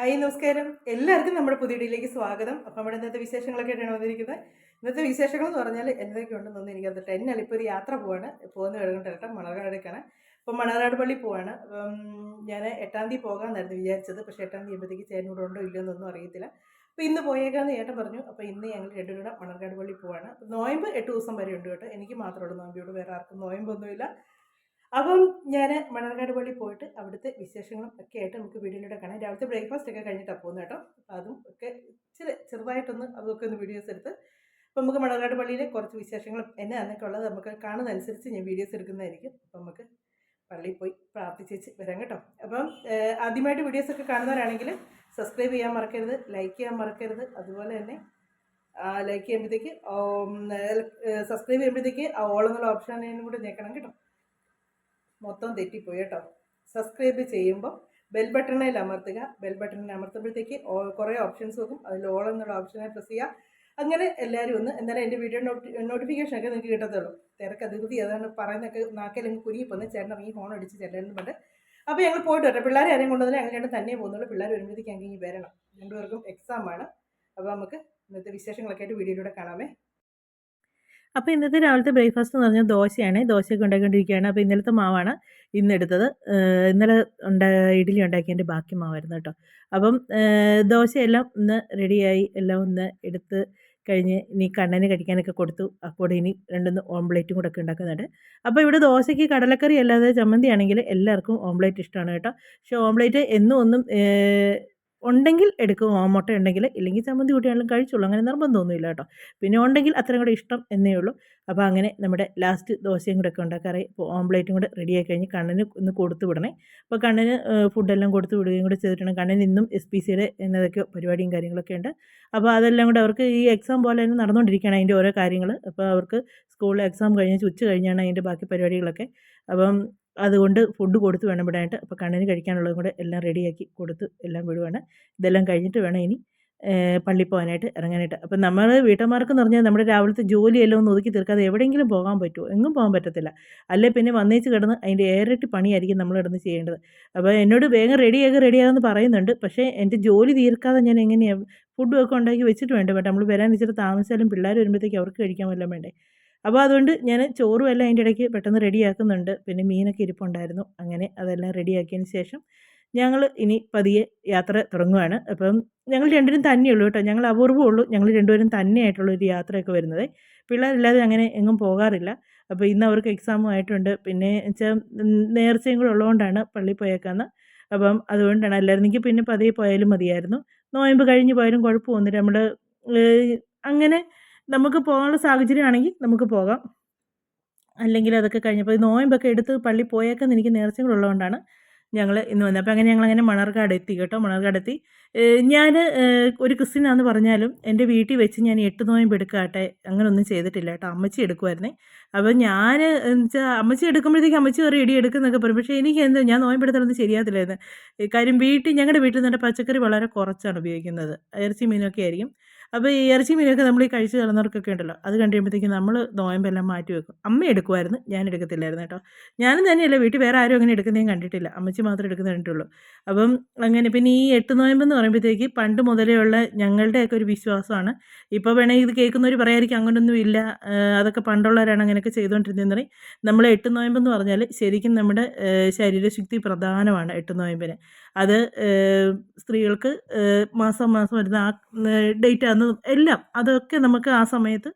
Hi നമസ്കാരം. എല്ലാവർക്കും നമ്മുടെ പുതിയ വീഡിയോയിലേക്ക് സ്വാഗതം. അപ്പം നമ്മുടെ ഇന്നത്തെ വിശേഷങ്ങളൊക്കെ ആയിട്ടാണ് വന്നിരിക്കുന്നത്. ഇന്നത്തെ വിശേഷങ്ങൾ എന്ന് പറഞ്ഞാൽ എന്തൊക്കെ ഉണ്ടെന്നൊന്നും എനിക്കത് ടെന്നല്ല ഇപ്പോൾ ഒരു യാത്ര പോവാണ്. പോകുന്ന കിടന്നിട്ട് മണർകാടേക്കാണ്. അപ്പം മണർകാട് പള്ളി പോവാണ്. ഞാൻ എട്ടാം തീയതി പോകാമെന്നായിരുന്നു വിചാരിച്ചത്. പക്ഷേ എട്ടാം തീയതി ആകുമ്പോഴത്തേക്ക് ചേട്ടൻ ഇവിടെ ഉണ്ടോ ഇല്ലയോ എന്നൊന്നും അറിയത്തില്ല. അപ്പോൾ ഇന്ന് പോയേക്കാന്ന് ചേട്ടൻ പറഞ്ഞു. അപ്പോൾ ഇന്ന് ഞങ്ങൾ രണ്ടുപേരും കൂടെ മണർകാട് പള്ളി പോവാണ്. നോയമ്പ് എട്ട് ദിവസം വരെ ഉണ്ട് കേട്ടോ. എനിക്ക് മാത്രമേ ഉള്ളൂ നോയമ്പിയോട്. വേറെ ആർക്കും നോയമ്പൊന്നുമില്ല. അപ്പം ഞാൻ മണർകാട് പള്ളി പോയിട്ട് അവിടുത്തെ വിശേഷങ്ങളും ഒക്കെ ആയിട്ട് നമുക്ക് വീഡിയോയിലൂടെ കാണാം. രാവിലത്തെ ബ്രേക്ക്ഫാസ്റ്റ് ഒക്കെ കഴിഞ്ഞിട്ടാണ് പോകുന്നത് കേട്ടോ. അപ്പം അതും ഒക്കെ ഇച്ചിരി ചെറുതായിട്ടൊന്ന് അതൊക്കെ ഒന്ന് വീഡിയോസ് എടുത്ത് അപ്പം നമുക്ക് മണർകാട് പള്ളിയിലെ കുറച്ച് വിശേഷങ്ങളും എന്നെ അന്നൊക്കെ ഉള്ളത് നമുക്ക് കാണുന്നതനുസരിച്ച് ഞാൻ വീഡിയോസ് എടുക്കുന്നതായിരിക്കും. അപ്പം നമുക്ക് പള്ളിയിൽ പോയി പ്രാർത്ഥിച്ചേച്ച് വരാം കേട്ടോ. അപ്പം ആദ്യമായിട്ട് വീഡിയോസ് ഒക്കെ കാണുന്നവരാണെങ്കിൽ സബ്സ്ക്രൈബ് ചെയ്യാൻ മറക്കരുത് ലൈക്ക് ചെയ്യാൻ മറക്കരുത്. അതുപോലെ തന്നെ ലൈക്ക് ചെയ്യുമ്പോഴത്തേക്ക് സബ്സ്ക്രൈബ് ചെയ്യുമ്പോഴത്തേക്ക് ഓൾ എന്നുള്ള ഓപ്ഷനും കൂടെ ഞെക്കണം കേട്ടോ. മൊത്തം തെറ്റിപ്പോയി കേട്ടോ. സബ്സ്ക്രൈബ് ചെയ്യുമ്പോൾ ബെൽ ബട്ടണിൽ അമർത്തുക. ബെൽ ബട്ടണിൽ അമർത്തുമ്പോഴത്തേക്ക് കുറേ ഓപ്ഷൻസ് വെക്കും. അതിൽ ഓൾ എന്നുള്ള ഓപ്ഷനെ പ്രസ് ചെയ്യുക. അങ്ങനെ എല്ലാവരും ഒന്ന് എന്നാലും എന്റെ വീഡിയോ നോട്ടി നോട്ടിഫിക്കേഷൻ ഒക്കെ നിങ്ങൾക്ക് കിട്ടത്തുള്ളൂ. തിരക്ക് അതിർത്തി അതാണ് പറയുന്നൊക്കെ നാക്കിലെങ്കിൽ കുരുങ്ങി പോന്ന് ചേട്ടൻ ഇറങ്ങി ഫോൺ അടിച്ച് ചെല്ലാനും പണ്ട് അപ്പോൾ ഞങ്ങൾ പോയിട്ട് വരാം. പിള്ളേരെ ആരെയും കൊണ്ടുവന്നാൽ ഞങ്ങൾ രണ്ടും തന്നെ പോകുന്നുള്ളൂ. പിള്ളേർ വരുമ്പോഴത്തേക്ക് അങ്ങനെ വരണം. രണ്ടുപേർക്കും എക്സാം ആണ്. അപ്പോൾ നമുക്ക് ഇന്നത്തെ വിശേഷങ്ങളൊക്കെ ആയിട്ട് വീഡിയോയിലൂടെ കാണാമേ. അപ്പോൾ ഇന്നത്തെ രാവിലത്തെ ബ്രേക്ക്ഫാസ്റ്റ് എന്ന് പറഞ്ഞാൽ ദോശയാണ്. ദോശയൊക്കെ ഉണ്ടാക്കിക്കൊണ്ടിരിക്കുകയാണ്. അപ്പോൾ ഇന്നലത്തെ മാവാണ് ഇന്നെടുത്തത്. ഇന്നലെ ഉണ്ടാ ഇഡ്ഡലി ഉണ്ടാക്കിയതിന്റെ ബാക്കി മാവായിരുന്നു കേട്ടോ. അപ്പം ദോശയെല്ലാം ഒന്ന് റെഡിയായി എല്ലാം ഒന്ന് എടുത്ത് കഴിഞ്ഞ് ഇനി കണ്ണന് കഴിക്കാനൊക്കെ കൊടുത്തു. അപ്പോൾ ഇനി രണ്ടൊന്ന് ഓംപ്ലേറ്റും കൂടെ ഒക്കെ ഉണ്ടാക്കുന്നുണ്ട്. അപ്പോൾ ഇവിടെ ദോശയ്ക്ക് കടലക്കറി അല്ലാതെ ചമ്മന്തി ആണെങ്കിൽ എല്ലാവർക്കും ഓംപ്ലേറ്റ് ഇഷ്ടമാണ് കേട്ടോ. പക്ഷേ ഓംപ്ലേറ്റ് എന്നും ഒന്നും ഉണ്ടെങ്കിൽ എടുക്കും. മുട്ട ഉണ്ടെങ്കിൽ ഇല്ലെങ്കിൽ ചമ്മന്തി കൂട്ടിയാണെങ്കിലും കഴിച്ചുള്ളൂ അങ്ങനെ നിർബന്ധമൊന്നുമില്ല കേട്ടോ. പിന്നെ ഉണ്ടെങ്കിൽ അത്രയും കൂടെ ഇഷ്ടം എന്നേ ഉള്ളൂ. അപ്പോൾ അങ്ങനെ നമ്മുടെ ലാസ്റ്റ് ദോശയും കൂടെ ഒക്കെ ഉണ്ടാക്കാറായി. ഇപ്പോൾ ഓംപ്ലേറ്റും കൂടെ റെഡിയായി കഴിഞ്ഞ് കണ്ണിന് ഒന്ന് കൊടുത്തു വിടണേ. അപ്പോൾ കണ്ണിന് ഫുഡെല്ലാം കൊടുത്തു വിടുകയും കൂടെ ചെയ്തിട്ടുണ്ട്. കണ്ണിന് ഇന്നും എസ് പി സിയുടെ എന്നതൊക്കെ പരിപാടിയും കാര്യങ്ങളൊക്കെ ഉണ്ട്. അപ്പോൾ അതെല്ലാം കൂടെ അവർക്ക് ഈ എക്സാം പോലെ തന്നെ നടന്നുകൊണ്ടിരിക്കുകയാണ് അതിന്റെ ഓരോ കാര്യങ്ങൾ. അപ്പോൾ അവർക്ക് സ്കൂളിൽ എക്സാം കഴിഞ്ഞ് ഉച്ച കഴിഞ്ഞാണ് അതിന്റെ ബാക്കി പരിപാടികളൊക്കെ. അപ്പം അതുകൊണ്ട് ഫുഡ് കൊടുത്ത് വേണം വിടാനായിട്ട് അപ്പോൾ കണ്ണിന് കഴിക്കാനുള്ളതും കൂടെ എല്ലാം റെഡിയാക്കി കൊടുത്ത് എല്ലാം വിടുവാണ്. ഇതെല്ലാം കഴിഞ്ഞിട്ട് വേണം ഇനി പള്ളി പോകാനായിട്ട് ഇറങ്ങാനായിട്ട്. അപ്പം നമ്മൾ വീട്ടമ്മമാർക്ക് എന്ന് പറഞ്ഞാൽ നമ്മുടെ രാവിലത്തെ ജോലിയെല്ലാം ഒന്ന് ഒതുക്കി തീർക്കാതെ എവിടെയെങ്കിലും പോകാൻ പറ്റുമോ? എങ്ങും പോകാൻ പറ്റത്തില്ല. അല്ലെ പിന്നെ വന്നേച്ച് കിടന്ന് അതിന്റെ ഏരട്ടി പണിയായിരിക്കും നമ്മൾ കിടന്ന് ചെയ്യേണ്ടത്. അപ്പോൾ എന്നോട് വേഗം റെഡിയാകുക റെഡിയാകുമെന്ന് പറയുന്നുണ്ട്. പക്ഷേ എന്റെ ജോലി തീർക്കാതെ ഞാൻ എങ്ങനെയാണ് ഫുഡും ഒക്കെ ഉണ്ടാക്കി വെച്ചിട്ട് വേണ്ട? ബട്ട് നമ്മൾ വരാൻ ഇച്ചിരി താമസിച്ചാലും പിള്ളേർ വരുമ്പോഴത്തേക്ക് അവർക്ക് കഴിക്കാൻ വല്ലതും വേണ്ടേ? അപ്പോൾ അതുകൊണ്ട് ഞാൻ ചോറും എല്ലാം അതിന്റെ ഇടയ്ക്ക് പെട്ടെന്ന് റെഡിയാക്കുന്നുണ്ട്. പിന്നെ മീനൊക്കെ ഇരിപ്പുണ്ടായിരുന്നു. അങ്ങനെ അതെല്ലാം റെഡിയാക്കിയതിന് ശേഷം ഞങ്ങൾ ഇനി പതിയെ യാത്ര തുടങ്ങുകയാണ് അപ്പം ഞങ്ങൾ രണ്ടുപേരും തന്നെയുള്ളൂ കേട്ടോ. ഞങ്ങൾ അപൂർവം ഉള്ളൂ. ഞങ്ങൾ രണ്ടുപേരും തന്നെയായിട്ടുള്ള ഒരു യാത്രയൊക്കെ വരുന്നത്. പിള്ളേരില്ലാതെ അങ്ങനെ എങ്ങും പോകാറില്ല. അപ്പോൾ ഇന്ന് അവർക്ക് എക്സാമും ആയിട്ടുണ്ട്. പിന്നെ വെച്ചാൽ നേർച്ചയും കൂടെ ഉള്ളതുകൊണ്ടാണ് പള്ളിയിൽ പോയേക്കാന്ന്. അപ്പം അതുകൊണ്ടാണ് അല്ലായിരുന്നെങ്കിൽ പിന്നെ പതിയെ പോയാലും മതിയായിരുന്നു. നോയമ്പ് കഴിഞ്ഞ് പോയാലും കുഴപ്പമൊന്നുമില്ല. നമ്മൾ അങ്ങനെ നമുക്ക് പോകാനുള്ള സാഹചര്യമാണെങ്കിൽ നമുക്ക് പോകാം. അല്ലെങ്കിൽ അതൊക്കെ കഴിഞ്ഞപ്പോൾ നോയമ്പൊക്കെ എടുത്ത് പള്ളി പോയേക്കെന്ന് എനിക്ക് നേർച്ചകളുള്ളതുകൊണ്ടാണ് ഞങ്ങൾ ഇന്ന് വന്നത്. അപ്പോൾ അങ്ങനെ ഞങ്ങൾ അങ്ങനെ മണർക്കാട് എത്തി കേട്ടോ. മണർക്കാട് എത്തി. ഞാൻ ഒരു ക്രിസ്ത്യനാന്ന് പറഞ്ഞാലും എന്റെ വീട്ടിൽ വെച്ച് ഞാൻ എട്ട് നോയമ്പ് എടുക്കാട്ടെ അങ്ങനൊന്നും ചെയ്തിട്ടില്ല കേട്ടോ. അമ്മച്ചി എടുക്കുമായിരുന്നേ അപ്പോൾ ഞാൻ വെച്ചാൽ അമ്മച്ചി എടുക്കുമ്പോഴത്തേക്ക് അമ്മച്ചി കയറി ഇടി എടുക്കുന്നൊക്കെ പറയും. പക്ഷേ എനിക്ക് എന്താ ഞാൻ നോയമ്പെടുത്താലൊന്നും ശരിയാകത്തില്ലായിരുന്നു. കാര്യം വീട്ടിൽ ഞങ്ങളുടെ വീട്ടിൽ നിന്നെ പച്ചക്കറി വളരെ കുറച്ചാണ് ഉപയോഗിക്കുന്നത്. ഇറച്ചി മീനൊക്കെ ആയിരിക്കും. അപ്പോൾ ഈ ഇറച്ചി മീനൊക്കെ നമ്മൾ ഈ കഴിച്ച് കിടന്നവർക്കൊക്കെ ഉണ്ടല്ലോ അത് കണ്ടു കഴിയുമ്പോഴത്തേക്കും നമ്മൾ നോയമ്പെല്ലാം മാറ്റി വെക്കും. അമ്മ എടുക്കുമായിരുന്നു ഞാൻ എടുക്കത്തില്ലായിരുന്നു കേട്ടോ. ഞാനും തന്നെയല്ല വീട്ടിൽ വേറെ ആരും അങ്ങനെ എടുക്കുന്നതും കണ്ടിട്ടില്ല. അമ്മച്ചി മാത്രമേ എടുക്കുന്ന കണ്ടിട്ടുള്ളൂ. അപ്പം അങ്ങനെ പിന്നെ ഈ എട്ട് നോയമ്പെന്ന് പറയുമ്പോഴത്തേക്ക് പണ്ട് മുതലേ ഉള്ള ഞങ്ങളുടെയൊക്കെ ഒരു വിശ്വാസമാണ്. ഇപ്പോൾ വേണമെങ്കിൽ ഇത് കേൾക്കുന്നവർ പറയായിരിക്കും അങ്ങനൊന്നും ഇല്ല അതൊക്കെ പണ്ടുള്ളവരാണ് അങ്ങനെയൊക്കെ ചെയ്തുകൊണ്ടിരുന്നതെന്ന് പറയും നമ്മൾ എട്ട് നോയമ്പെന്ന് പറഞ്ഞാൽ ശരിക്കും നമ്മുടെ ശരീരശുദ്ധി പ്രധാനമാണ് എട്ട് നോയമ്പിന്. അത് സ്ത്രീകൾക്ക് മാസം മാസം വരുന്ന ആ ഡേറ്റ് അന്ന് എല്ലാം അതൊക്കെ നമുക്ക് ആ സമയത്ത്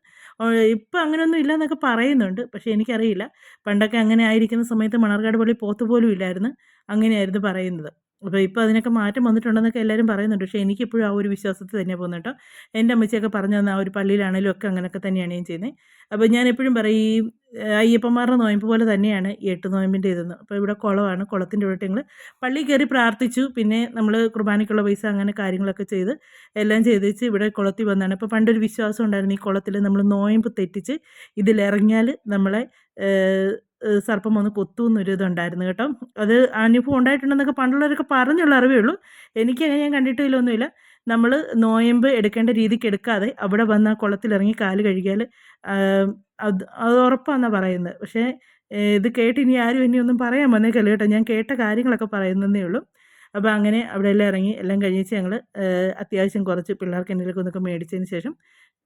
ഇപ്പം അങ്ങനെയൊന്നും ഇല്ല എന്നൊക്കെ പറയുന്നുണ്ട്. പക്ഷേ എനിക്കറിയില്ല. പണ്ടൊക്കെ അങ്ങനെ ആയിരിക്കുന്ന സമയത്ത് മണർകാട് പള്ളി പോത്ത് പോലും ഇല്ലായിരുന്നു. അങ്ങനെയായിരുന്നു പറയുന്നത്. അപ്പോൾ ഇപ്പോൾ അതിനൊക്കെ മാറ്റം വന്നിട്ടുണ്ടെന്നൊക്കെ എല്ലാവരും പറയുന്നുണ്ട്. പക്ഷേ എനിക്കിപ്പോഴും ആ ഒരു വിശ്വാസത്തിൽ തന്നെ പോകുന്നു കേട്ടോ. എന്റെ അമ്മച്ചിയൊക്കെ പറഞ്ഞു തന്ന ആ ഒരു പള്ളിയിലാണെങ്കിലും ഒക്കെ അങ്ങനെയൊക്കെ തന്നെയാണ് ഞാൻ ചെയ്യുന്നത് അപ്പോൾ ഞാൻ എപ്പോഴും പറയും അയ്യപ്പന്മാരുടെ നോയമ്പ് പോലെ തന്നെയാണ് എട്ട് നോയമ്പിന്റെ ഇതെന്ന്. അപ്പോൾ ഇവിടെ കുളമാണ് കുളത്തിന്റെ ഇവിടെ ഞങ്ങൾ പള്ളി കയറി പ്രാർത്ഥിച്ചു. പിന്നെ നമ്മൾ കുർബാനയ്ക്കുള്ള പൈസ അങ്ങനെ കാര്യങ്ങളൊക്കെ ചെയ്ത് എല്ലാം ചെയ്ത് വെച്ച് ഇവിടെ കുളത്തിൽ വന്നാണ്. അപ്പോൾ പണ്ടൊരു വിശ്വാസം ഉണ്ടായിരുന്നു ഈ കുളത്തിൽ നമ്മൾ നോയമ്പ് തെറ്റിച്ച് ഇതിലിറങ്ങിയാൽ നമ്മളെ സർപ്പം ഒന്ന് സർപ്പം വന്ന് കൊത്തുമെന്നൊരു ഇതുണ്ടായിരുന്നു കേട്ടോ. അത് അനുഭവം ഉണ്ടായിട്ടുണ്ടെന്നൊക്കെ പണ്ടുള്ളവരൊക്കെ പറഞ്ഞുള്ള അറിവേ ഉള്ളൂ. എനിക്കങ്ങനെ ഞാൻ കണ്ടിട്ടില്ലൊന്നുമില്ല. നമ്മൾ നോയമ്പ് എടുക്കേണ്ട രീതിക്ക് എടുക്കാതെ അവിടെ വന്ന് ആ കുളത്തിലിറങ്ങി കാൽ കഴുകിയാൽ അത് അത് ഉറപ്പാണെന്നാണ് പറയുന്നത്. പക്ഷേ ഇത് കേട്ട് ഇനി ആരും ഇനി ഒന്നും പറയാൻ വന്നേക്കല്ല കേട്ടോ. ഞാൻ കേട്ട കാര്യങ്ങളൊക്കെ പറയുന്നതേ ഉള്ളൂ. അപ്പോൾ അങ്ങനെ അവിടെ എല്ലാം ഇറങ്ങി എല്ലാം കഴിഞ്ഞിച്ച് ഞങ്ങൾ അത്യാവശ്യം കുറച്ച് പിള്ളേർക്ക് എന്തെങ്കിലുമൊക്കെ ഒന്നൊക്കെ മേടിച്ചതിന് ശേഷം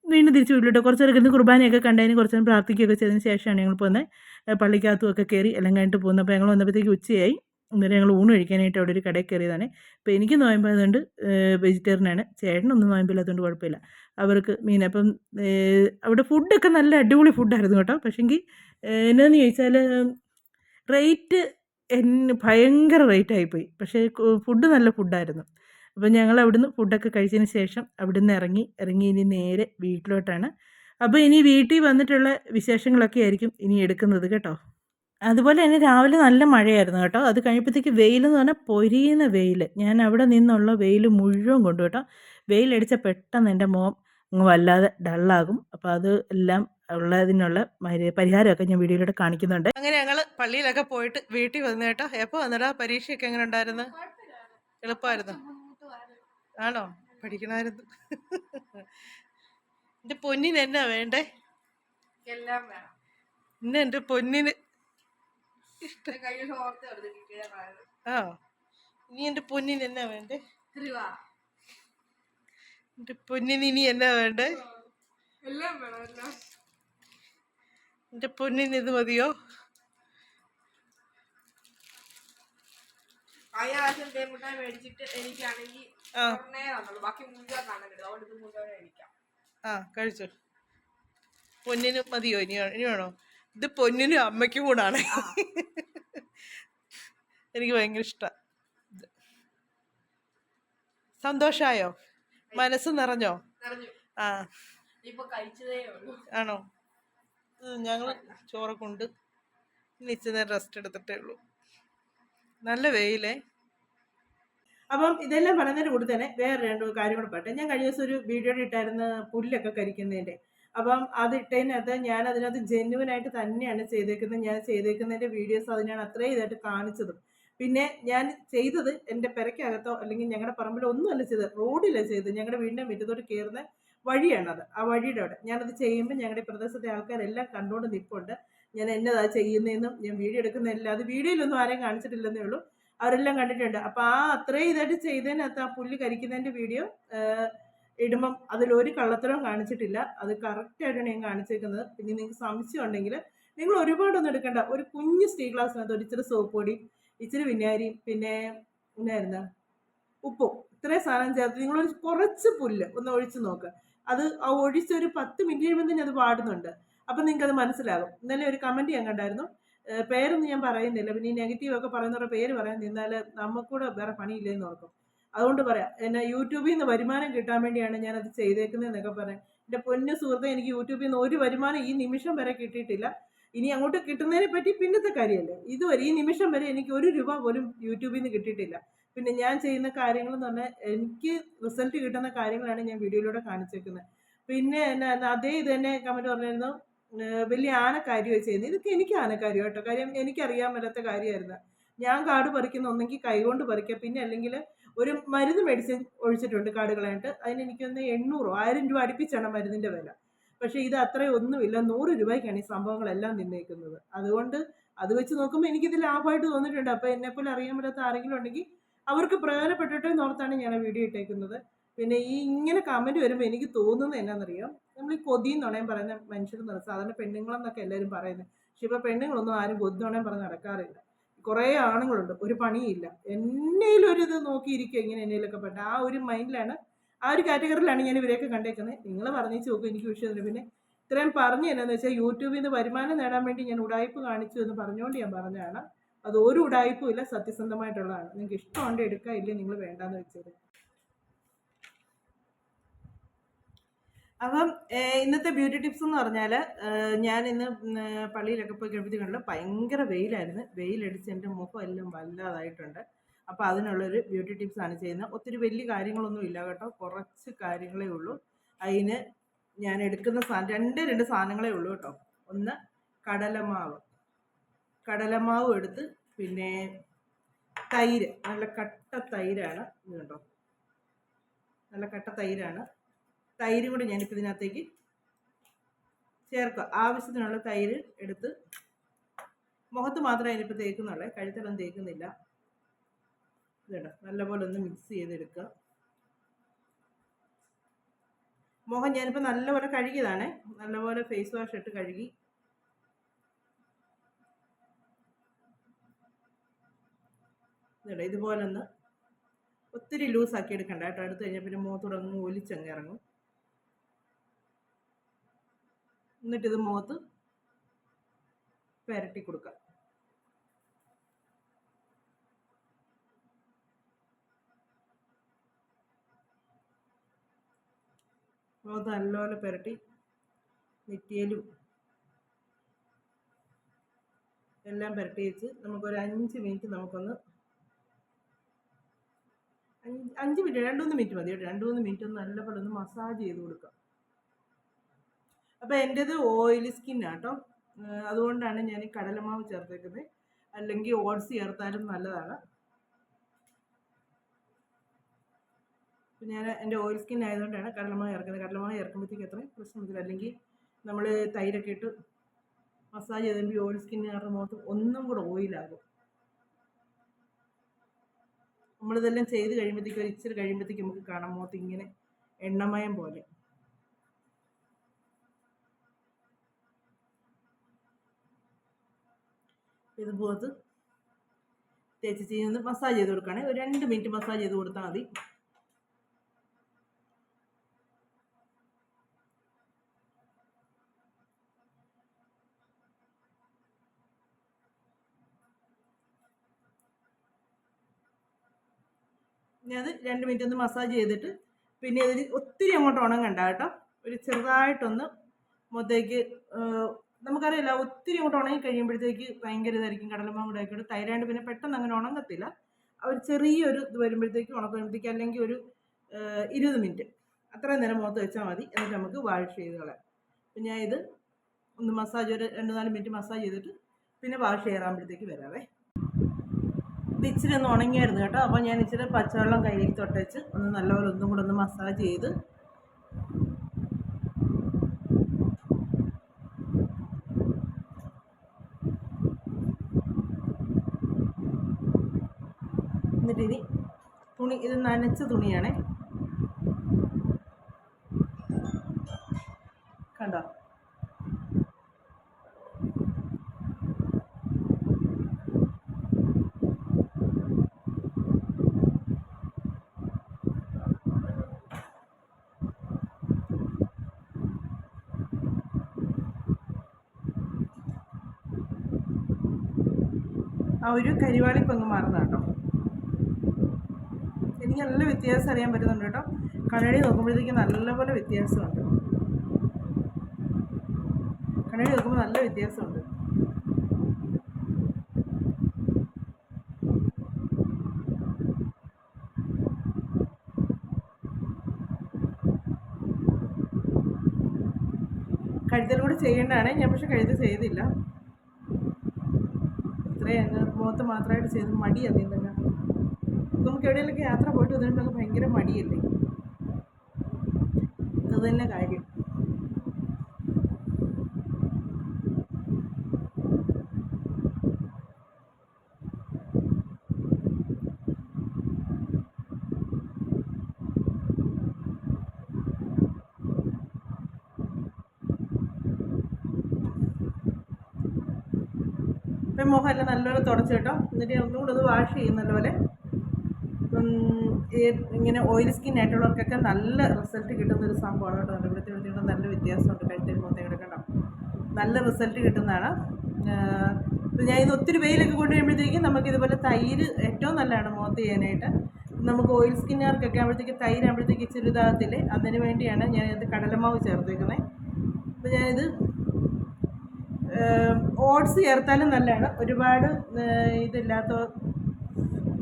വീണ്ടും തിരിച്ച് വീട്ടിലോട്ട് കുറച്ച് നേരം ഇരുന്ന് കുർബാനയൊക്കെ കണ്ടതിന് കുറച്ച് നേരം പ്രാർത്ഥിക്കുകയൊക്കെ ചെയ്തതിന് ശേഷമാണ് ഞങ്ങൾ പോകുന്നത് പള്ളിക്കകത്തും ഒക്കെ കയറി എല്ലാം കഴിഞ്ഞിട്ട് പോകുന്നത്. അപ്പോൾ ഞങ്ങൾ വന്നപ്പോഴത്തേക്ക് ഉച്ചയായി. അന്നേരം ഞങ്ങൾ ഊണ് കഴിക്കാനായിട്ട് അവിടെ ഒരു കടയിൽ കയറിയതാണ്. അപ്പോൾ എനിക്ക് നോയമ്പായതുകൊണ്ട് വെജിറ്റേറിയനാണ്. ചേട്ടനൊന്നും നോയമ്പില്ലാത്തതുകൊണ്ട് കുഴപ്പമില്ല. അവർക്ക് മീൻ അപ്പം അവിടെ ഫുഡൊക്കെ നല്ല അടിപൊളി ഫുഡായിരുന്നു കേട്ടോ. പക്ഷേങ്കിൽ എന്നാന്ന് ചോദിച്ചാൽ റേറ്റ് എൻ ഭയങ്കര റേറ്റ് ആയിപ്പോയി പക്ഷേ ഫുഡ് നല്ല ഫുഡായിരുന്നു. അപ്പം ഞങ്ങൾ അവിടുന്ന് ഫുഡൊക്കെ കഴിച്ചതിന് ശേഷം അവിടുന്ന് ഇറങ്ങി ഇറങ്ങി ഇനി നേരെ വീട്ടിലോട്ടാണ്. അപ്പോൾ ഇനി വീട്ടിൽ വന്നിട്ടുള്ള വിശേഷങ്ങളൊക്കെ ആയിരിക്കും ഇനി എടുക്കുന്നത് കേട്ടോ. അതുപോലെ തന്നെ രാവിലെ നല്ല മഴയായിരുന്നു കേട്ടോ. അത് കഴിഞ്ഞപ്പോഴത്തേക്ക് വെയിലെന്ന് പറഞ്ഞാൽ പൊരിയുന്ന വെയിൽ ഞാൻ അവിടെ നിന്നുള്ള വെയിൽ മുഴുവൻ കൊണ്ടു കേട്ടോ. വെയിലടിച്ച പെട്ടെന്ന് എന്റെ മോൻ അങ്ങ് വല്ലാതെ ഡള്ളാകും. അപ്പോൾ അത് എല്ലാം ഉള്ളതിനുള്ള പരിഹാരമൊക്കെ ഞാൻ വീഡിയോയിലൂടെ കാണിക്കുന്നുണ്ട്. അങ്ങനെ ഞങ്ങൾ പള്ളിയിലൊക്കെ പോയിട്ട് വീട്ടിൽ വന്നു കേട്ടോ. എപ്പോൾ വന്നിട്ടാ പരീക്ഷയൊക്കെ എങ്ങനെ ഉണ്ടായിരുന്നു? എളുപ്പമായിരുന്നു? ആണോ? പഠിക്കണമായിരുന്നു. എന്റെ പൊന്നിന് എന്നാ വേണ്ടേ? എല്ലാം വേണം. ഇന്ന് എന്റെ പൊന്നിന് കഴിഞ്ഞ ഓർത്ത് എടുത്ത് കിട്ടിയതാണ് ആ. ഇനി എന്റെ പൊന്നിന് എന്നാ വേണ്ടേ? എന്റെ പൊന്നിന് ഇനി എന്നാ വേണ്ടേ? എന്റെ പൊന്നിന് ഇത് മതിയോ? ആ. കഴിച്ചു. പൊന്നിന് മതിയോ? ഇനി ഇനി വേണോ? ഇത് പൊന്നിനും അമ്മയ്ക്കും കൂടാണ്. എനിക്ക് ഭയങ്കര ഇഷ്ടം. സന്തോഷായോ? മനസ്സ് നിറഞ്ഞോ? ആ. ഇപ്പൊ കഴിച്ചതേ ഉള്ളൂ. ആണോ? ഞങ്ങൾ ചോറൊക്കെ ഉണ്ട്. ഇച്ചിരി നേരം റെസ്റ്റ് എടുത്തിട്ടേ ഉള്ളൂ. നല്ല വെയിലേ. അപ്പം ഇതെല്ലാം പറഞ്ഞതിന് കൂടി തന്നെ വേറെ രണ്ട് കാര്യങ്ങൾ കൂടെ ഞാൻ കഴിഞ്ഞ ദിവസം ഒരു വീഡിയോ ഇട്ടായിരുന്നു പുല്ലൊക്കെ കരിക്കുന്നതിന്റെ അപ്പം അത് ഇട്ടതിനകത്ത് ഞാൻ അതിനകത്ത് ജെന്യുവനായിട്ട് തന്നെയാണ് ചെയ്തേക്കുന്നത്. ഞാൻ ചെയ്തേക്കുന്നതിന്റെ വീഡിയോസ് അത് ഞാൻ അത്രയും ഇതായിട്ട് കാണിച്ചതും. പിന്നെ ഞാൻ ചെയ്തത് എന്റെ പെരയ്ക്കകത്തോ അല്ലെങ്കിൽ ഞങ്ങളുടെ പറമ്പിലോ ഒന്നുമല്ല ചെയ്തത്. റോഡിലാണ് ചെയ്തത്. ഞങ്ങളുടെ വീടിന്റെ മുറ്റത്തോട്ട് കയറുന്ന വഴിയാണത്. ആ വഴിയുടെ അവിടെ. ഞാനത് ചെയ്യുമ്പോൾ ഞങ്ങളുടെ പ്രദേശത്തെ ആൾക്കാരെല്ലാം കണ്ടുകൊണ്ട് നിൽപ്പുണ്ട് ഞാൻ എന്നതാ ചെയ്യുന്നതെന്നും ഞാൻ വീഡിയോ എടുക്കുന്നതല്ല അത് വീഡിയോയിലൊന്നും ആരെയും കാണിച്ചിട്ടില്ലെന്നേ ഉള്ളൂ. അവരെല്ലാം കണ്ടിട്ടുണ്ട്. അപ്പോൾ ആ അത്രയും ഇതായിട്ട് ചെയ്തതിനകത്ത് ആ പുല്ല് കരിക്കുന്നതിന്റെ വീഡിയോ ഇടുമ്പം അതിലൊരു കള്ളത്തരവും കാണിച്ചിട്ടില്ല. അത് കറക്റ്റായിട്ടാണ് ഞാൻ കാണിച്ചേക്കുന്നത്. പിന്നെ നിങ്ങൾക്ക് സംശയം ഉണ്ടെങ്കിൽ നിങ്ങൾ ഒരുപാടൊന്നും എടുക്കേണ്ട. ഒരു കുഞ്ഞ് സ്റ്റീ ഗ്ലാസ്സിനകത്ത് ഒരു ഇച്ചിരി സോപ്പ് പൊടി ഇച്ചിരി വിനാരിയും പിന്നെ എന്നായിരുന്നു? ഉപ്പും. ഇത്രയും സാധനം ചേർത്ത് നിങ്ങളൊരു കുറച്ച് പുല്ല് ഒന്ന് ഒഴിച്ച് നോക്ക്. അത് ആ ഒഴിച്ച് ഒരു പത്ത് മിനിറ്റ് കഴിയുമ്പോൾ തന്നെ അത് പാടുന്നുണ്ട് അപ്പം നിങ്ങൾക്ക് അത് മനസ്സിലാകും. ഇന്നലെ ഒരു കമന്റ് ഞാൻ കണ്ടായിരുന്നു. പേരൊന്നും ഞാൻ പറയുന്നില്ല. പിന്നെ ഈ നെഗറ്റീവ് ഒക്കെ പറയുന്നവരുടെ പേര് പറയാൻ നിന്നാൽ നമുക്കൂടെ വേറെ പണിയില്ലേന്ന് ഓർക്കും. അതുകൊണ്ട് പറയാം എന്നെ യൂട്യൂബിൽ നിന്ന് വരുമാനം കിട്ടാൻ വേണ്ടിയാണ് ചെയ്തേക്കുന്നത് എന്നൊക്കെ പറയാം. എന്റെ പൊന്നു സുഹൃത്തെ എനിക്ക് യൂട്യൂബിൽ നിന്ന് ഒരു വരുമാനം ഈ നിമിഷം വരെ കിട്ടിയിട്ടില്ല. ഇനി അങ്ങോട്ട് കിട്ടുന്നതിനെ പറ്റി പിന്നത്തെ കാര്യമല്ലേ? ഇതുവരെ ഈ നിമിഷം വരെ എനിക്ക് ഒരു രൂപ പോലും യൂട്യൂബിൽ നിന്ന് കിട്ടിയിട്ടില്ല. പിന്നെ ഞാൻ ചെയ്യുന്ന കാര്യങ്ങൾ എന്ന് പറഞ്ഞാൽ എനിക്ക് റിസൾട്ട് കിട്ടുന്ന കാര്യങ്ങളാണ് ഞാൻ വീഡിയോയിലൂടെ കാണിച്ചേക്കുന്നത്. പിന്നെ എന്നാ അതേ ഇത് തന്നെ കമന്റ് പറഞ്ഞിരുന്നു വലിയ ആനക്കാര്യമാണ് ചെയ്യുന്നത്. ഇതൊക്കെ എനിക്ക് ആനക്കാര്യം കേട്ടോ. കാര്യം എനിക്കറിയാൻ മേലാത്ത കാര്യമായിരുന്നു. ഞാൻ കാട് പറിക്കുന്ന ഒന്നെങ്കിൽ കൈകൊണ്ട് പറിക്കുക പിന്നെ അല്ലെങ്കിൽ ഒരു മരുന്ന് മെഡിസിൻ ഒഴിച്ചിട്ടുണ്ട് കാട് കളയായിട്ട് അതിന് എനിക്കൊന്ന് എണ്ണൂറോ ആയിരം രൂപ അടുപ്പിച്ചാണ് മരുന്നിന്റെ വില. പക്ഷേ ഇത് അത്രയും ഒന്നുമില്ല. നൂറ് രൂപയ്ക്കാണ് ഈ സംഭവങ്ങളെല്ലാം നിന്നേക്കുന്നത്. അതുകൊണ്ട് അത് വെച്ച് നോക്കുമ്പോൾ എനിക്കിത് ലാഭമായിട്ട് തോന്നിയിട്ടുണ്ട്. അപ്പോൾ എന്നെപ്പോലെ അറിയാൻ പറ്റാത്ത ആരെങ്കിലും ഉണ്ടെങ്കിൽ അവർക്ക് പ്രയോജനപ്പെട്ടിട്ട് നോർത്താണ് ഞാൻ വീഡിയോ ഇട്ടേക്കുന്നത്. പിന്നെ ഈ ഇങ്ങനെ കമന്റ് വരുമ്പോൾ എനിക്ക് തോന്നുന്നത് എന്നാണെന്നറിയാം നമ്മൾ ഈ കൊതി നുണയും പറയുന്ന മനുഷ്യരെന്ന് സാധാരണ പെണ്ണുങ്ങളെന്നൊക്കെ എല്ലാവരും പറയുന്നത്. പക്ഷെ ഇപ്പോൾ പെണ്ണുങ്ങളൊന്നും ആരും കൊതി നുണയും പറഞ്ഞ് നടക്കാറില്ല. കുറേ ആണുങ്ങളുണ്ട്. ഒരു പണിയില്ല. എന്നേലും ഒരു ഇത് നോക്കിയിരിക്കുക ഇങ്ങനെ എന്നേലൊക്കെ പെട്ട ആ ഒരു മൈൻഡിലാണ് ആ ഒരു കാറ്റഗറിയിലാണ് ഞാൻ ഇവരെയൊക്കെ കണ്ടേക്കുന്നത് നിങ്ങൾ പറഞ്ഞു നോക്കും എനിക്ക് വിഷയമില്ല പിന്നെ ഇത്രയും പറഞ്ഞു തന്നെയെന്ന് വെച്ചാൽ യൂട്യൂബിൽ നിന്ന് വരുമാനം നേടാൻ വേണ്ടി ഞാൻ ഉടായ്പ കാണിച്ചു എന്ന് പറഞ്ഞുകൊണ്ട് ഞാൻ പറഞ്ഞതാണ്. അത് ഒരു ഉടായ്പും ഇല്ല സത്യസന്ധമായിട്ടുള്ളതാണ്. നിങ്ങൾക്ക് ഇഷ്ടമുണ്ട് എടുക്കുക ഇല്ലേ നിങ്ങൾ വേണ്ടാന്ന് വെച്ചത് അപ്പം ഇന്നത്തെ ബ്യൂട്ടി ടിപ്സ് എന്ന് പറഞ്ഞാൽ ഞാൻ ഇന്ന് പള്ളിയിലൊക്കെ പോയി കഴിപ്പിച്ചിട്ടുണ്ട് ഭയങ്കര വെയിലായിരുന്നു. വെയിലടിച്ച് എന്റെ മുഖം എല്ലാം വല്ലാതായിട്ടുണ്ട്. അപ്പോൾ അതിനുള്ളൊരു ബ്യൂട്ടി ടിപ്സ് ആണ് ചെയ്യുന്നത്. ഒത്തിരി വലിയ കാര്യങ്ങളൊന്നും ഇല്ല കേട്ടോ. കുറച്ച് കാര്യങ്ങളേ ഉള്ളൂ. അതിന് ഞാൻ എടുക്കുന്ന സാധനം രണ്ട് രണ്ട് സാധനങ്ങളേ ഉള്ളൂ കേട്ടോ. ഒന്ന് കടലമാവ്. കടലമാവ് എടുത്ത് പിന്നെ തൈര്. നല്ല കട്ട തൈരാണ് ഇത് കേട്ടോ നല്ല കട്ട തൈരാണ്. തൈരും കൂടി ഞാനിപ്പോൾ ഇതിനകത്തേക്ക് ചേർക്കുക. ആവശ്യത്തിനുള്ള തൈര് എടുത്ത് മുഖത്ത് മാത്രമേ അതിനിപ്പോൾ തേക്കുന്നുള്ളൂ. കഴുത്തിലൊന്നും തേക്കുന്നില്ല. ഇതുണ്ട് നല്ലപോലെ ഒന്ന് മിക്സ് ചെയ്തെടുക്കുക. മുഖം ഞാനിപ്പോൾ നല്ലപോലെ കഴുകിയതാണ്. നല്ലപോലെ ഫേസ് വാഷ് ഇട്ട് കഴുകി. ഇതുപോലെ ഒന്ന് ഒത്തിരി ലൂസാക്കി എടുക്കണ്ട കേട്ടോ. അടുത്ത് കഴിഞ്ഞാൽ പിന്നെ മുഖത്തോടെ അങ്ങ് ഒലിച്ചങ്ങ് ഇറങ്ങും. എന്നിട്ടിത് മുഖത്ത് പെരട്ടി കൊടുക്കുക. മുഖത്ത് നല്ലപോലെ പെരട്ടി നെറ്റിയിലും എല്ലാം പുരട്ടി വെച്ച് നമുക്കൊരു അഞ്ച് മിനിറ്റ് നമുക്കൊന്ന് അഞ്ച് മിനിറ്റ് രണ്ട് മൂന്ന് മിനിറ്റ് മതി കേട്ടോ. മൂന്ന് മിനിറ്റ് ഒന്ന് നല്ലപോലെ ഒന്ന് മസാജ് ചെയ്ത് കൊടുക്കാം അപ്പോൾ എന്റേത് ഓയിലി സ്കിന്നാണ് കേട്ടോ അതുകൊണ്ടാണ് ഞാൻ കടലമാവ് ചേർത്തേക്കുന്നത്. അല്ലെങ്കിൽ ഓട്സ് ചേർത്താലും നല്ലതാണ്. ഞാൻ എന്റെ ഓയിൽ സ്കിൻ ആയതുകൊണ്ടാണ് കടലമാവ് ചേർക്കുന്നത്. കടലമാവ് ചേർക്കുമ്പോഴത്തേക്ക് അത്രയും പ്രശ്നമില്ല അല്ലെങ്കിൽ നമ്മൾ തൈരൊക്കെ ഇട്ട് മസാജ് ചെയ്തെങ്കിൽ ഓയിൽ സ്കിന്നുകാരുടെ മുഖത്ത് ഒന്നും കൂടെ ഓയിലാകും നമ്മളിതെല്ലാം ചെയ്ത് കഴിയുമ്പോഴത്തേക്ക് ഒരു ഇച്ചിരി കഴിയുമ്പോഴത്തേക്ക് നമുക്ക് കാണാം മുഖത്ത് ഇങ്ങനെ എണ്ണമയം പോലെ. ഇത് പോകത്ത് തേച്ച് ചെയ്യുന്നത് മസാജ് ചെയ്ത് കൊടുക്കണേ ഒരു രണ്ട് മിനിറ്റ് മസാജ് ചെയ്ത് കൊടുത്താൽ മതി. അത് രണ്ട് മിനിറ്റ് ഒന്ന് മസാജ് ചെയ്തിട്ട് പിന്നെ ഇതിന് ഒത്തിരി അങ്ങോട്ട് ഉണങ്ങണ്ട കേട്ടോ. ഒരു ചെറുതായിട്ടൊന്ന് മുഖത്തേക്ക് നമുക്കറിയില്ല ഒത്തിരി അങ്ങോട്ട് ഉണങ്ങി കഴിയുമ്പോഴത്തേക്ക് ഭയങ്കര ഇതായിരിക്കും കടലമാവ് കൂടെ ആയിക്കോട്ടെ. തൈരാണ്ട് പിന്നെ പെട്ടെന്ന് അങ്ങനെ ഉണങ്ങത്തില്ല. ഒരു ചെറിയൊരു ഇത് വരുമ്പോഴത്തേക്ക് ഉണക്കുമ്പോഴത്തേക്ക് അല്ലെങ്കിൽ ഒരു ഇരുപത് മിനിറ്റ് അത്രയും നേരം മുഖത്ത് വെച്ചാൽ മതി. എന്നിട്ട് നമുക്ക് വാഷ് ചെയ്ത് കളയാം. ഞാൻ ഇത് ഒന്ന് മസാജ് ഒരു രണ്ട് നാല് മിനിറ്റ് മസാജ് ചെയ്തിട്ട് പിന്നെ വാഷ് ചെയ്യാറാകുമ്പോഴത്തേക്ക് വരാവേ. ഇത് ഇച്ചിരി ഒന്ന് ഉണങ്ങിയായിരുന്നു കേട്ടോ. അപ്പോൾ ഞാൻ ഇച്ചിരി പച്ചവെള്ളം കയ്യിൽ തൊട്ടേച്ച് ഒന്ന് നല്ലപോലെ ഒന്നും കൂടെ ഒന്ന് മസാജ് ചെയ്ത് എന്നിട്ട് ഇനി തുണി ഇത് നനച്ച തുണിയാണേ. കണ്ടോ? ആ ഒരു കരിവാളിപ്പങ്ങ് മാറുന്ന കേട്ടോ എനിക്ക് നല്ല വ്യത്യാസം അറിയാൻ പറ്റുന്നുണ്ട് കേട്ടോ. കണ്ണടി നോക്കുമ്പോഴത്തേക്ക് നല്ലപോലെ വ്യത്യാസമുണ്ട്. കണ്ണടി നോക്കുമ്പോൾ നല്ല വ്യത്യാസമുണ്ട്. കഴുത്തിൽ കൂടെ ചെയ്യേണ്ടതാണ്. ഞാൻ പക്ഷെ കഴുത്ത് ചെയ്തില്ല. ഇത്രയും മുഖത്ത് മാത്രമായിട്ട് ചെയ്ത് മടിയാണ് നീന്തല്ല നമുക്ക് എവിടെയെങ്കിലും യാത്ര പോയിട്ട് വന്നിട്ട് നമുക്ക് ഭയങ്കര മടിയല്ലേ? അത് തന്നെ കാര്യം. ഇപ്പം എല്ലാം നല്ലപോലെ തുടച്ച് കേട്ടോ. എന്നിട്ട് ഒന്നുകൂടെ ഒന്ന് വാഷ് ചെയ്യും നല്ലപോലെ ഇപ്പം ഇങ്ങനെ ഓയിൽ സ്കിൻ ആയിട്ടുള്ളവർക്കൊക്കെ നല്ല റിസൾട്ട് കിട്ടുന്ന ഒരു സംഭവമാണ് കേട്ടോ. നമ്മുടെ ഇവിടുത്തെ നല്ല വ്യത്യാസമുണ്ട് കഴുത്തിൽ മൊത്തം കിടക്കണം നല്ല റിസൾട്ട് കിട്ടുന്നതാണ്. ഞാൻ ഇത് ഒത്തിരി വെയിലൊക്കെ കൊണ്ടു നമുക്ക് ഇതുപോലെ തൈര് ഏറ്റവും നല്ലതാണ് മുഖത്ത് ചെയ്യാനായിട്ട്. നമുക്ക് ഓയിൽ സ്കിന്നുകാർക്കൊക്കെ ആകുമ്പോഴത്തേക്ക് തൈര് ആകുമ്പോഴത്തേക്ക് ഇച്ചിരി ഇതാകത്തില്ലേ അതിന് വേണ്ടിയാണ് ഞാനിത് കടലമാവ് ചേർത്തേക്കുന്നത് അപ്പോൾ ഞാനിത് ഓട്സ് ചേർത്താലും നല്ലതാണ്. ഒരുപാട് ഇതില്ലാത്ത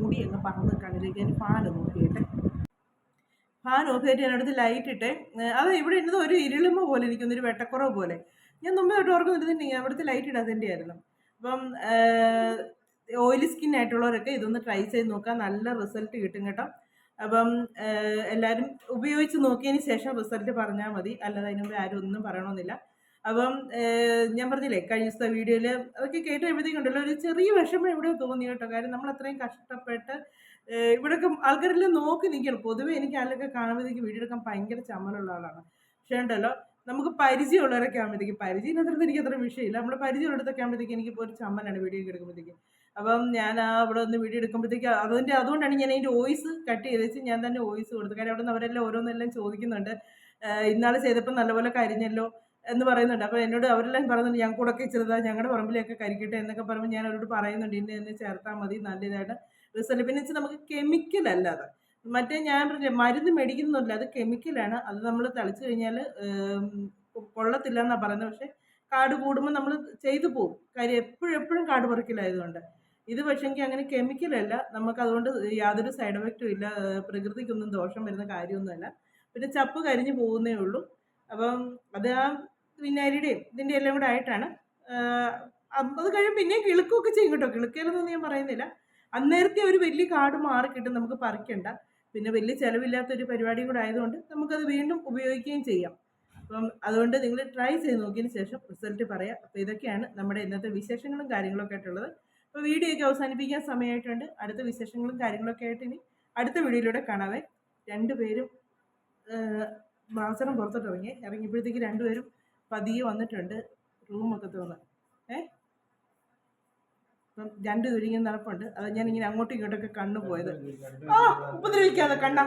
മുടി അങ്ങ് പറന്ന് കണ്ണിലേക്ക് ഫാൻ ഒന്ന് ചെയ്യട്ടെ ഫാൻ ഓഫ് ചെയ്തിട്ട് ഞാനടുത്ത് ലൈറ്റ് ഇട്ടേ അത് ഇവിടെ ഇരുന്നത് ഒരു ഇരുളുമ്പ പോലെ ഒരു വെട്ടക്കുറവ് പോലെ. ഞാൻ മുമ്പ് തൊട്ട് ഓർക്കുന്നിരുന്നുണ്ടെങ്കിൽ അവിടുത്തെ ലൈറ്റ് ഇടാതിന്റെ ആയിരുന്നു അപ്പം ഓയിലി സ്കിൻ ആയിട്ടുള്ളവരൊക്കെ ഇതൊന്ന് ട്രൈ ചെയ്ത് നോക്കാം നല്ല റിസൾട്ട് കിട്ടും കേട്ടോ. അപ്പം എല്ലാവരും ഉപയോഗിച്ച് നോക്കിയതിന് ശേഷം റിസൾട്ട് പറഞ്ഞാൽ മതി. അല്ലാതെ അതിനുമ്പോൾ ആരും ഒന്നും പറയണമെന്നില്ല അപ്പം ഞാൻ പറഞ്ഞില്ലേ കഴിഞ്ഞ ദിവസത്തെ വീഡിയോയിൽ അതൊക്കെ കേട്ട് ഒരു ചെറിയ വിഷമം ഇവിടെ തോന്നി കേട്ടോ. കാര്യം നമ്മൾ അത്രയും കഷ്ടപ്പെട്ട് ഇവിടെയൊക്കെ ആൾക്കാരെല്ലാം നോക്കി നിൽക്കണം പൊതുവേ എനിക്ക് ആളൊക്കെ കാണുമ്പോഴത്തേക്ക് വീഡിയോ എടുക്കാൻ ഭയങ്കര ചമ്മലുള്ള ആളാണ്. പക്ഷേ ഉണ്ടല്ലോ നമുക്ക് പരിചയമുള്ളവരൊക്കെ ആകുമ്പോഴത്തേക്ക് പരിചയം ഇല്ലാത്തത് എനിക്ക് അത്ര വിഷയമില്ല. നമ്മൾ പരിചയമുള്ളതൊക്കെ ആകുമ്പോഴത്തേക്ക് എനിക്ക് ഒരു ചമ്മലാണ് വീഡിയോ എടുക്കുമ്പോഴത്തേക്ക്. അപ്പം ഞാൻ ആ അവിടെ ഒന്ന് വീഡിയോ എടുക്കുമ്പോഴത്തേക്ക് അതിന്റെ അതുകൊണ്ടാണ് ഞാൻ അതിന്റെ വോയിസ് കട്ട് ചെയ്ത് വെച്ച് ഞാൻ തന്നെ വോയിസ് കൊടുത്തു കാര്യം അവിടെ നിന്ന് അവരെല്ലാം ഓരോന്നെല്ലാം ചോദിക്കുന്നുണ്ട്. ഇന്നാൾ ചെയ്തപ്പോൾ നല്ലപോലെ കരിഞ്ഞല്ലോ. എന്ന് പറയുന്നുണ്ട്. അപ്പോൾ എന്നോട് അവരെല്ലാം പറയുന്നുണ്ട് ഞങ്ങൾ കൂടെ ഒക്കെ ചെറുതാണ് ഞങ്ങളുടെ പറമ്പിലൊക്കെ കരിക്കട്ടെ എന്നൊക്കെ പറയുമ്പോൾ ഞാൻ അവരോട് പറയുന്നുണ്ട് ഇന്ന എന്നെ ചേർത്താൽ മതി നല്ലതായിട്ട് റിസൾട്ട് പിന്നെ വെച്ചാൽ നമുക്ക് കെമിക്കൽ അല്ല അത്. മറ്റേ ഞാൻ പറഞ്ഞില്ല മരുന്ന് മേടിക്കുന്നില്ല അത് കെമിക്കലാണ് അത് നമ്മൾ തളിച്ചു കഴിഞ്ഞാൽ കൊള്ളത്തില്ല എന്നാണ് പറയുന്നത്. പക്ഷേ കാട് കൂടുമ്പോൾ നമ്മൾ ചെയ്തു പോകും കാര്യം എപ്പോഴും എപ്പോഴും കാട് പറിക്കലായതുകൊണ്ട്. ഇത് പക്ഷേങ്കിൽ അങ്ങനെ കെമിക്കലല്ല നമുക്ക് അതുകൊണ്ട് യാതൊരു സൈഡ് എഫക്റ്റും ഇല്ല. പ്രകൃതിക്കൊന്നും ദോഷം വരുന്ന കാര്യമൊന്നുമല്ല. പിന്നെ ചപ്പ് കരിഞ്ഞു പോകുന്നേ ഉള്ളൂ. അപ്പം അത് ആ വിനാരിയുടെയും ഇതിന്റെ എല്ലാം കൂടെ ആയിട്ടാണ്. അത് കഴിയും പിന്നെയും കിളുക്കുകയൊക്കെ ചെയ്യും കേട്ടോ. കിളുക്കലെന്നൊന്നും ഞാൻ പറയുന്നില്ല. അന്നേരത്തെ ഒരു വലിയ കാട് മാറി കിട്ടും നമുക്ക് പറിക്കണ്ട. പിന്നെ വലിയ ചിലവില്ലാത്ത ഒരു പരിപാടിയും കൂടെ ആയതുകൊണ്ട് നമുക്കത് വീണ്ടും ഉപയോഗിക്കുകയും ചെയ്യാം. അപ്പം അതുകൊണ്ട് നിങ്ങൾ ട്രൈ ചെയ്ത് നോക്കിയതിന് ശേഷം റിസൾട്ട് പറയാം. അപ്പോൾ ഇതൊക്കെയാണ് നമ്മുടെ ഇന്നത്തെ വിശേഷങ്ങളും കാര്യങ്ങളൊക്കെ ആയിട്ടുള്ളത്. അപ്പോൾ വീഡിയോ ഒക്കെ അവസാനിപ്പിക്കാൻ സമയമായിട്ടുണ്ട്. അടുത്ത വിശേഷങ്ങളും കാര്യങ്ങളൊക്കെ ആയിട്ട് ഇനി അടുത്ത വീഡിയോയിലൂടെ കാണാവേ. രണ്ടുപേരും മാസനം പുറത്തോട്ട് ഇറങ്ങി ഇറങ്ങിയപ്പോഴത്തേക്ക് രണ്ടുപേരും പതിയെ വന്നിട്ടുണ്ട് റൂമൊക്കെ തോന്നുന്നു ഏ? അപ്പം രണ്ട് ഇങ്ങനെ നടപ്പുണ്ട്. അത് ഞാൻ ഇങ്ങനെ അങ്ങോട്ടും ഇങ്ങോട്ടൊക്കെ കണ്ണു പോയത് ആ ഉപദ്രവിക്കാതെ കണ്ണ.